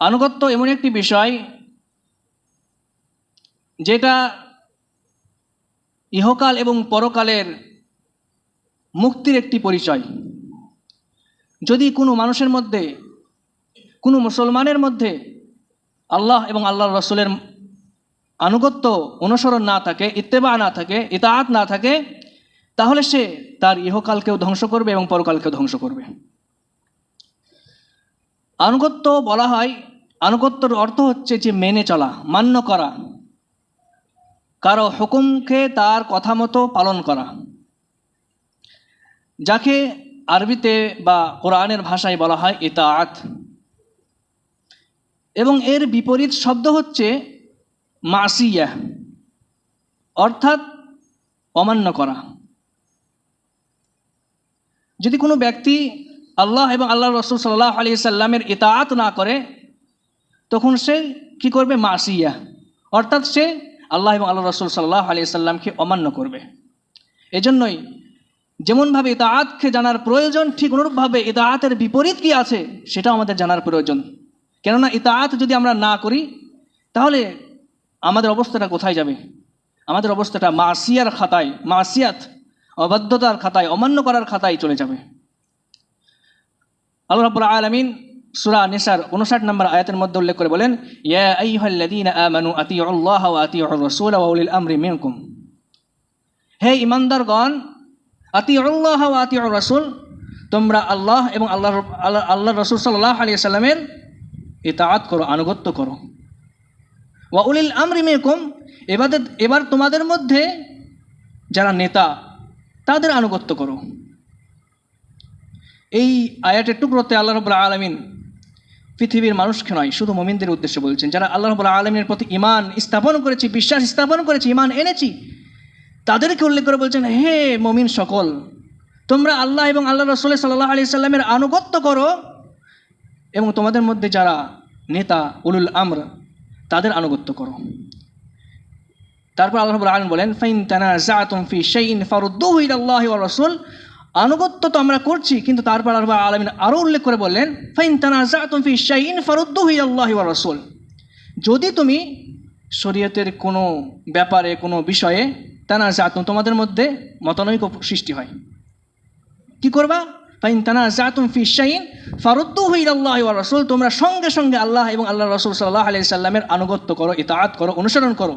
আনুগত্য এমন একটি বিষয় যেটা ইহকাল এবং পরকালের মুক্তির একটি পরিচয়। যদি কোনো মানুষের মধ্যে, কোনো মুসলমানের মধ্যে আল্লাহ এবং আল্লাহ রসুলের আনুগত্য অনুসরণ না থাকে, ইত্তেবা না থাকে, ইতাআত না থাকে, তাহলে সে তার ইহকালকেও ধ্বংস করবে এবং পরকালকেও ধ্বংস করবে। আনুগত্য বলা হয় আনুগত্যর অর্থ হচ্ছে যে মেনে চলা, মান্য করা। কারও হুকুমকে তার কথা মতো পালন করা। যাকে আরবিতে বা কোরআনের ভাষায় বলা হয় ইতাআত। এবং এর বিপরীত শব্দ হচ্ছে মাসিয়া, অর্থাৎ অমান্য করা। যদি কোনো ব্যক্তি আল্লাহ এবং আল্লাহ রসুল সাল্লাহ আলি সাল্লামের ইতাআত না করে তখন সে কি করবে? মাসিয়া। অর্থাৎ সে আল্লাহ এবং আল্লাহ রসুল সাল্লাহ আলি সাল্লামকে অমান্য করবে। এজন্যই যেমনভাবে ইতাআতকে জানার প্রয়োজন, ঠিক অনুরূপভাবে ইতাআতের বিপরীত কি আছে, সেটাও আমাদের জানার প্রয়োজন। কেননা ইতাআত যদি আমরা না করি, তাহলে আমাদের অবস্থাটা কোথায় যাবে? আমাদের অবস্থাটা মাসিয়ার খাতায়, মাসিয়াত, অবাধ্যতার খাতায়, অমান্য করার খাতায় চলে যাবে। আল্লাহ রাব্বুল আলামিন সূরা নিসার 59 নম্বর আয়াতের মধ্যে উল্লেখ করে বলেন, ইয়া আইয়ুহাল্লাযীনা আমানু আতিউল্লাহ ওয়া আতিউর রাসূল হে তোমরা আল্লাহ এবং আল্লাহ আল্লাহর রাসূল সাল্লাল্লাহু আলাইহি সাল্লামের ইতাআত করো, আনুগত্য করো। ওয়া উলিল আমরি মিনকুম এবারে এবার তোমাদের মধ্যে যারা নেতা, তাদের আনুগত্য করো। এই আয়াতের টুকরোতে আল্লাহ রবুল্লা আলমিন পৃথিবীর মানুষকে নয়, শুধু মমিনদের উদ্দেশ্যে বলছেন, যারা আল্লাহ রবুল্লা আলমিনের প্রতি ইমান স্থাপন করেছি, বিশ্বাস স্থাপন করেছি ইমান এনেছি, তাদেরকে উল্লেখ করে বলছেন, হে মমিন সকল, তোমরা আল্লাহ এবং আল্লাহ রসুল সাল্লাহ আলি সাল্লামের আনুগত্য করো, এবং তোমাদের মধ্যে যারা নেতা, উলুল আমর, তাদের আনুগত্য করো। তারপর আল্লাহ আলামিন বলেন, ফাইন তানাজাতুম ফি শাইইন ফারুদ্দুহু ইলাল্লাহি ওয়া রাসূল আনুগত্য তো আমরা করছি, কিন্তু তারপর আল্লাহ রাব্বুল আলামিন আরও উল্লেখ করে বললেন, ফাইন তানাজাতুম ফি শাইইন ফারুদ্দুহু ওয়া রাসূল। যদি তুমি শরীয়তের কোনো ব্যাপারে, কোনো বিষয়ে তানাজাতুম তোমাদের মধ্যে মতানৈক্য সৃষ্টি হয়, কি করবা? ফাইন তানাজাতুম ফি শাইইন ফারুদ্দুহু ওয়া রাসূল, তোমরা সঙ্গে সঙ্গে আল্লাহ এবং আল্লাহ রসুল সাল্লাহ আলাইহি সাল্লামের আনুগত্য করো, ইতাআত করো, অনুসরণ করো।